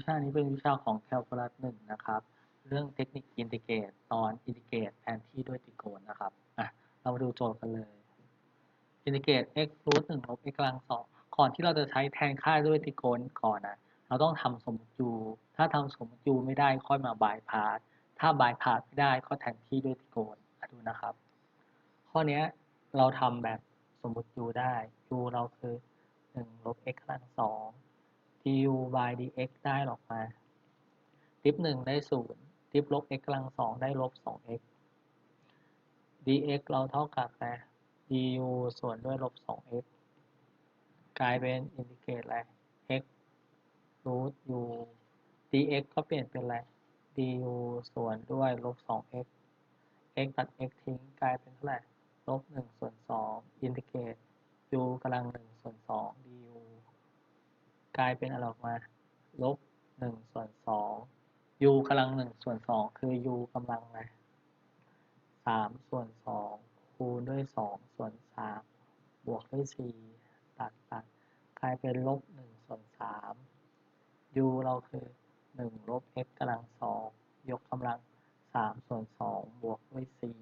วิชานี้เป็นวิชาของแคลคูลัสหนึ่งนะครับ เรื่องเทคนิคอินทิเกรตตอนอินทิเกรตแทนที่ด้วยตรีโกณนะครับอะเรามาดูโจทย์กันเลยอินทิเกรต x รูทหนึ่งลบ x กำลังสองก่อนที่เราจะใช้แทนค่าด้วยตรีโกณก่อนนะเราต้องทำสมมติ u ถ้าทำสมมติ u ไม่ได้ค่อยมาบายพาสถ้าบายพาสไม่ได้ก็แทนที่ด้วยตรีโกณดูนะครับ ข้อนี้เราทำแบบสมมติ u ได้ u เราคือหนึ่งลบ x กำลังสอง du by dx ได้ออกมาดิฟหนึ่งได้ศูนย์ดิฟลบ x กำลังสองได้ลบสอง x dx เราเท่ากับอะ du ส่วนด้วยลบสอง x กลายเป็นอินทิเกรตอะไร x รูท u dx ก็เปลี่ยนเป็นอะไร du ส่วนด้วยลบสอง x x ตัด x ทิ้งกลายเป็นเท่าไหร่ลบหนึ่งส่วนสองอินทิเกรต u กำลังหนึ่งส่วนสอง du กลายเป็นอะไรออกมาลบหนึ่งส่วนสอง u กำลังหนึ่งส่วนสองคือ u กำลังอะไรสามส่วนสองคูณด้วยสองส่วนสามบวกด้วยสี่ตัดตัดกลายเป็นลบหนึ่งส่วนสาม u เราคือหนึ่งลบ x กำลังสองยกกำลังสามส่วนสองบวกด้วยสี่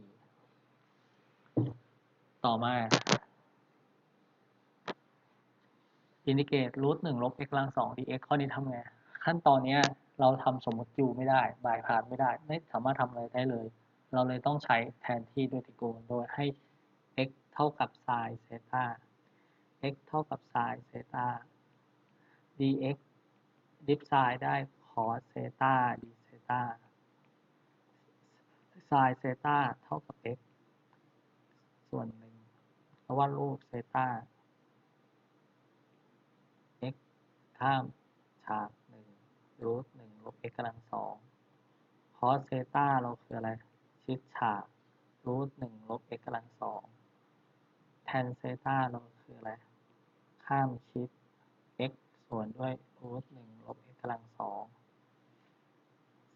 ต่อมา อินทิเกรตรูทหนึ่งลบ x กำลังสอง dx ข้อนี้ทำไง ขั้นตอนเนี้ยเราทำสมมติ u ไม่ได้บายพาสไม่ได้ ไม่สามารถทำอะไรได้เลย เราเลยต้องใช้แทนที่ด้วยตรีโกณโดยให้ x เท่ากับ sin เซตา x เท่ากับ sin เซตา dx ดิฟ sin ได้ cos เซตา d เซตา sin เซตาเท่ากับ x ส่วนหนึ่งเพราะว่ารูปเซตา x ข้ามฉากหนึ่งรูทหนึ่งลบ x กำลังสองคอสเซต้าเราคืออะไร ชิดฉากรูทหนึ่งลบ x กำลังสองแทนเซต้าเราคืออะไร ข้ามชิด x ส่วนด้วยรูทหนึ่งลบ x กำลังสอง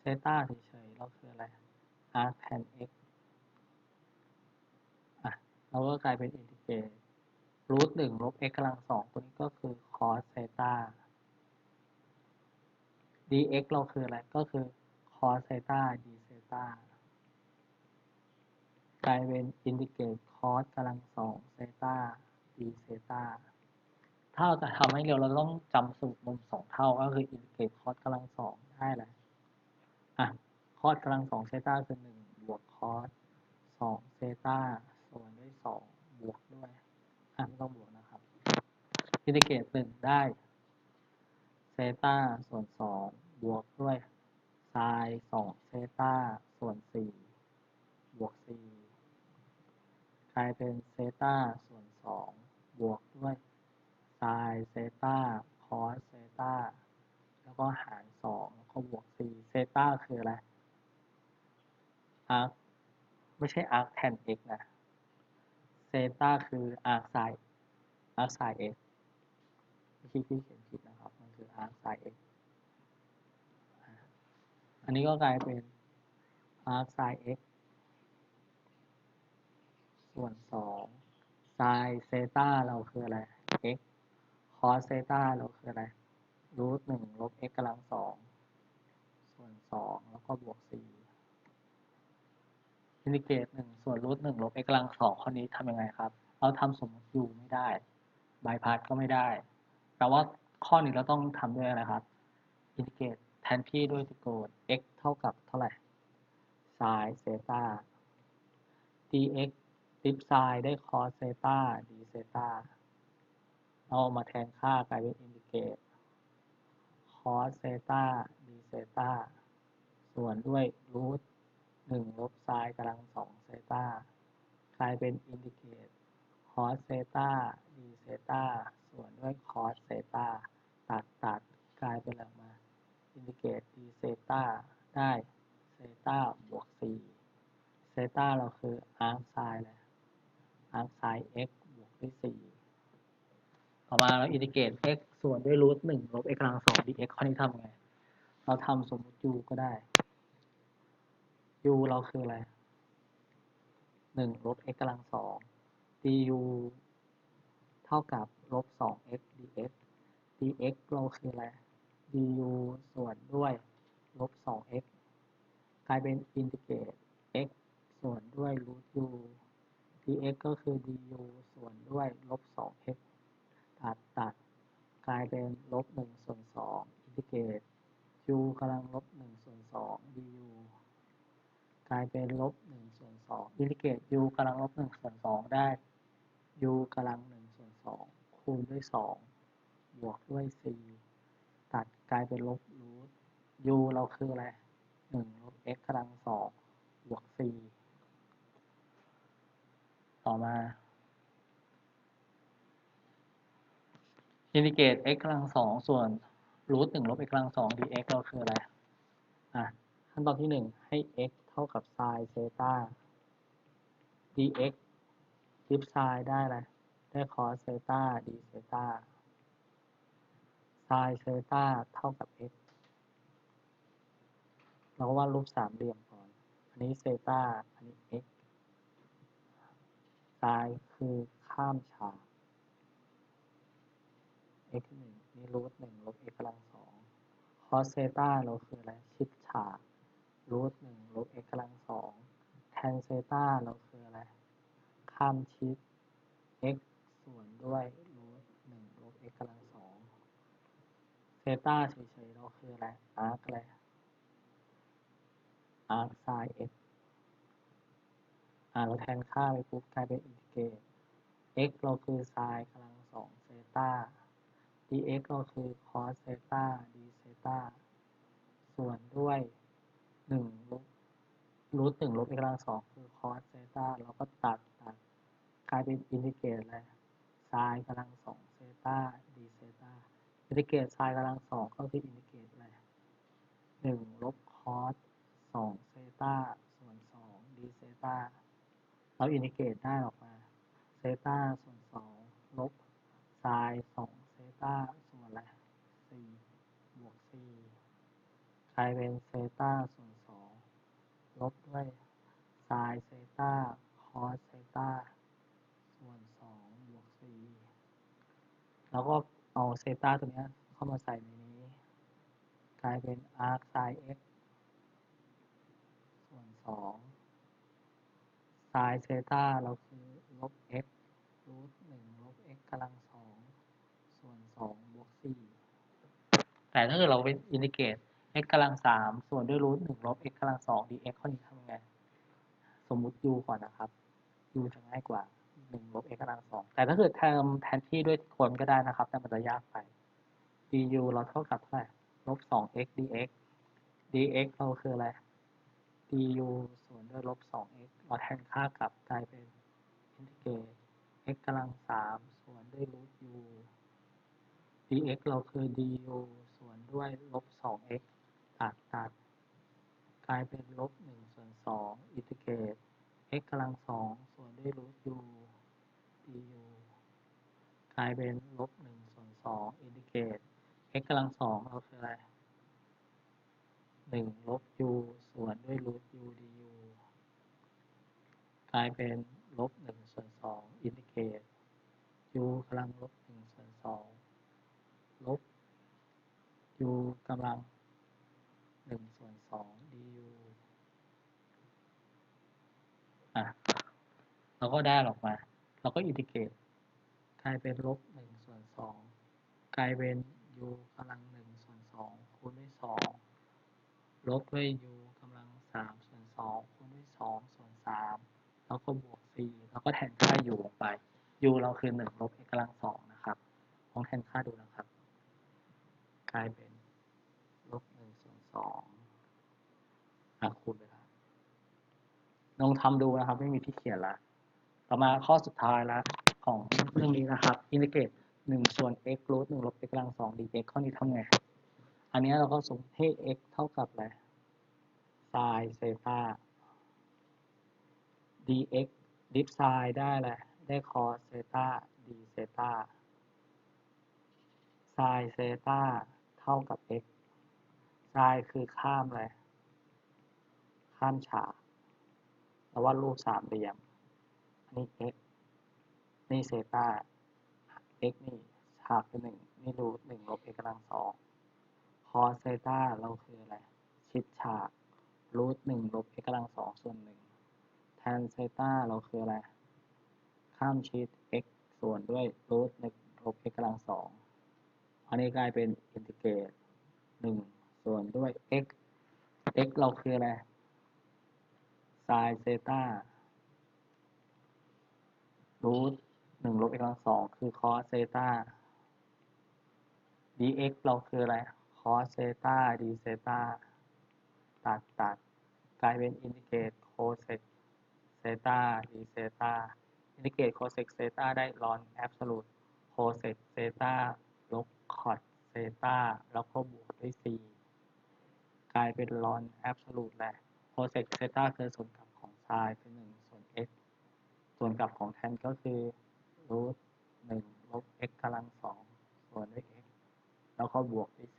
เซต้าเฉยๆเราคืออะไร arc tan x อะเราก็กลายเป็นอินทิเกรตรูทหนึ่งลบ x กำลังสองตัวนี้ก็คือ cos เซต้า dx เราคืออะไร ก็คือ cos เซตา d เซตากลายเป็นอินทิเกรต cos กำลังสองเซตา d เซตาถ้าเราจะทำให้เร็วเราต้องจำสูตรมุมสองเท่าก็คืออินทิเกรต cos กำลังสองได้เลยอะ cos กำลังสองเซตาคือหนึ่งบวก cos สองเซตาส่วนด้วยสองบวกด้วยอะไม่ต้องบวกนะครับอินทิเกรตหนึ่งได้เซต้าส่วนสอง บวกด้วยไซน์สองเซต้าส่วนสี่บวกสี่กลายเป็นเซต้าส่วนสองบวกด้วยไซน์เซต้าคอสเซต้าแล้วก็หารสองแล้วก็บวกสี่เซต้าคืออะไรอาร์คไม่ใช่อาร์คแทน x นะเซต้าคืออาร์คไซน์อาร์คไซน์ x ไม่ใช่ที่เขียนผิดนะครับ มันคือ arc sin x อันนี้ก็กลายเป็น arc sin x ส่วนสอง sin เซต้าเราคืออะไร x cos เซต้าเราคืออะไรรูทหนึ่งลบ x กำลังสองส่วนสองแล้วก็บวกสี่อินทิเกรตหนึ่งส่วนรูทหนึ่งลบ x กำลังสองข้อนี้ทำยังไงครับ เราทำสมมติ u ไม่ได้บายพาสก็ไม่ได้ แต่ว่าข้อนี้เราต้องทำด้วยอะไรครับอินทิเกรต แทนที่ด้วยตรีโกณ x เท่ากับเท่าไหร่ sin เซต้า dx ดิฟ sin ได้ cos เซต้า d เซต้า เอามาแทนค่ากลายเป็นอินทิเกรต cos เซต้า d เซต้า ส่วนด้วยรูทหนึ่งลบ sin กำลังสองเซต้ากลายเป็นอินทิเกรต cos เซต้า d เซต้า ส่วนด้วย cos เซต้า ตัดตัดกลายเป็นอะไร อินทิเกรต d เซตาได้เซตาบวกสี่เซตาเราคือ arc sin เลย arc sin x บวกด้วยสี่ต่อมาเราอินทิเกรต x ส่วนด้วยรูทหนึ่งลบ x กำลังสอง dx ข้อนี้ทำไง เราทำสมมติ u ก็ได้ u เราคืออะไรหนึ่งลบ x กำลังสอง du เท่ากับลบสอง x dx dx เราคืออะไร du ส่วนด้วยลบ 2x กลายเป็นอินทิเกรต x ส่วนด้วยรูท u dx ก็คือ du ส่วนด้วยลบ 2x ตัดตัด กลายเป็นลบ1ส่วน2อินทิเกรต u กำลังลบ1ส่วน2 du กลายเป็นลบ1ส่วน2อินทิเกรต u กำลังลบ1ส่วน2ได้ u กำลัง1ส่วน2คูณด้วย2บวกด้วย4 ตัดกลายเป็นลบรูท u เราคืออะไร1ลบ x กำลัง2บวก4ต่อมาอินทิเกรต x กำลัง2ส่วนรูท1ลบ x กำลัง2 dx เราคืออะไรอะขั้นตอนที่1ให้ x เท่ากับไซน์เซตา dx ดิฟไซน์ได้อะไรได้คอสเซตา d เซตา ไซน์เซตาเท่ากับ x เราก็วาดรูปสามเหลี่ยมก่อน อันนี้เซตาอันนี้ x ไซน์คือข้ามฉาก x หนึ่งนี่รูทหนึ่งลบ x กำลังสองคอสเซตาเราคืออะไร ชิดฉากรูทหนึ่งลบ x กำลังสองแทนเซตาเราคืออะไร ข้ามชิด x ส่วนด้วยรูทหนึ่งลบ x กำลังสอง เซต้าเฉยๆ เราคืออะไร อาร์คอะไร อาร์คไซน์ x อ่า เราแทนค่าไปปุ๊บกลายเป็นอินทิเกรต x เราคือไซน์กำลังสองเซต้า dx ก็คือ cos เซต้า d เซต้า ส่วนด้วยหนึ่งลบรูทหนึ่งลบ x กำลังสองคือ cos เซต้า เราก็ตัดตัดกลายเป็นอินทิเกรตอะไรไซน์กำลังสองเซตา d เซตา อินทิเกรตไซน์กำลังสองก็คืออินทิเกรตอะไรหนึ่งลบ cos สองเซตาส่วนสอง d เซตาเราอินทิเกรตได้ออกมาเซตาส่วนสองลบไซน์สองเซตาส่วนอะไรสี่บวกสี่กลายเป็นเซตาส่วนสองลบด้วยไซน์เซตาคอสเซตาส่วนสองบวกสี่แล้วก็ เอาเซต้าตัวนี้เข้ามาใส่ในนี้ กลายเป็นอาร์คไซน์ x ส่วนสองไซน์เซต้าเราคือลบ x รูทหนึ่งลบ x กำลังสองส่วนสองบวกสี่แต่ถ้าเกิดเราเป็นอินทิเกรต x กำลังสามส่วนด้วยรูทหนึ่งลบ x กำลังสอง dx ข้อนี้ทำยังไง สมมุติ u ก่อนนะครับ u จะง่ายกว่า หนึ่งลบ x กำลังสองแต่ถ้าเกิดแทนแทนที่ด้วยคนก็ได้นะครับ แต่มันจะยากไป du เราเท่ากับเท่าไหร่ลบสอง x dx dx เราคืออะไร du ส่วนด้วยลบสอง x เราแทนค่ากลับกลายเป็นอินทิเกรต x กำลังสามส่วนด้วยรูท u dx เราคือ du ส่วนด้วยลบสอง x ตัดตัดกลายเป็นลบหนึ่งส่วนสองอินทิเกรต x กำลังสองส่วนด้วยรูท u du กลายเป็นลบหนึ่งส่วนสองอินทิเกรต x กำลังสองเราคืออะไรหนึ่งลบ u ส่วนด้วยรูท u du กลายเป็นลบหนึ่งส่วนสองอินทิเกรต u กำลังลบหนึ่งส่วนสองลบ u กำลังหนึ่งส่วนสอง du อะ เราก็ได้ออกมา เราก็อินทิเกรตกลายเป็นลบหนึ่งส่วนสองกลายเป็น u กำลังหนึ่งส่วนสองคูณด้วยสองลบด้วย u กำลังสามส่วนสองคูณด้วยสองส่วนสามแล้วก็บวกสี่แล้วก็แทนค่า u ลงไป u เราคือหนึ่งลบ x กำลังสองนะครับลองแทนค่าดูนะครับ กลายเป็นลบหนึ่งส่วนสองอะคูณไปครับลองทำดูนะครับ ไม่มีที่เขียนละ ต่อมาข้อสุดท้ายแล้วของเรื่องนี้นะครับอินทิเกรตหนึ่งส่วน x รูทหนึ่งลบ x กำลังสอง dx ข้อนี้ทำไง อันนี้เราก็สมมติให้ x เท่ากับอะไรไซน์เซต้า dx ดิฟไซน์ได้แหละ ได้คอสเซต้า d เซต้าไซน์เซต้าเท่ากับ x ไซน์คือข้ามอะไร ข้ามฉากเราวาดรูปสามเหลี่ยม นนี้ x นี่เซต้า x นี่ฉากคือหนึ่งนี่รูทหนึ่งลบ x กำลังสองค cos เซต้าเราคืออะไร ชิดฉากรูทหนึ่งลบ x กำลังสองส่วนหนึ่ง tan เซต้าเราคืออะไร ข้ามชิด x ส่วนด้วยรูทหนึ่งลบ x กำลังสองอันนี้กลายเป็นอินทิเกรตหนึ่งส่วนด้วย x x เราคืออะไร sin เซต้า รูทหนึ่งลบ x กำลังสองคือ cos เซต้า dx เราคืออะไร cos เซต้า d เซต้าตัดตัดกลายเป็นอินทิเกรต cosec เซต้า d เซต้าอินทิเกรต cosec เซต้าได้ ln absolute cosec เซต้าลบ cot เซต้าแล้วก็บวกด้วย c กลายเป็น ln absolute แหละ cosec เซต้าคือส่วนกลับของ sin คือ1ส่วน x ส่วนกลับของแทนก็คือรูท1ลบ x กำลัง2ส่วนด้วย x แล้วก็บวกด้วย c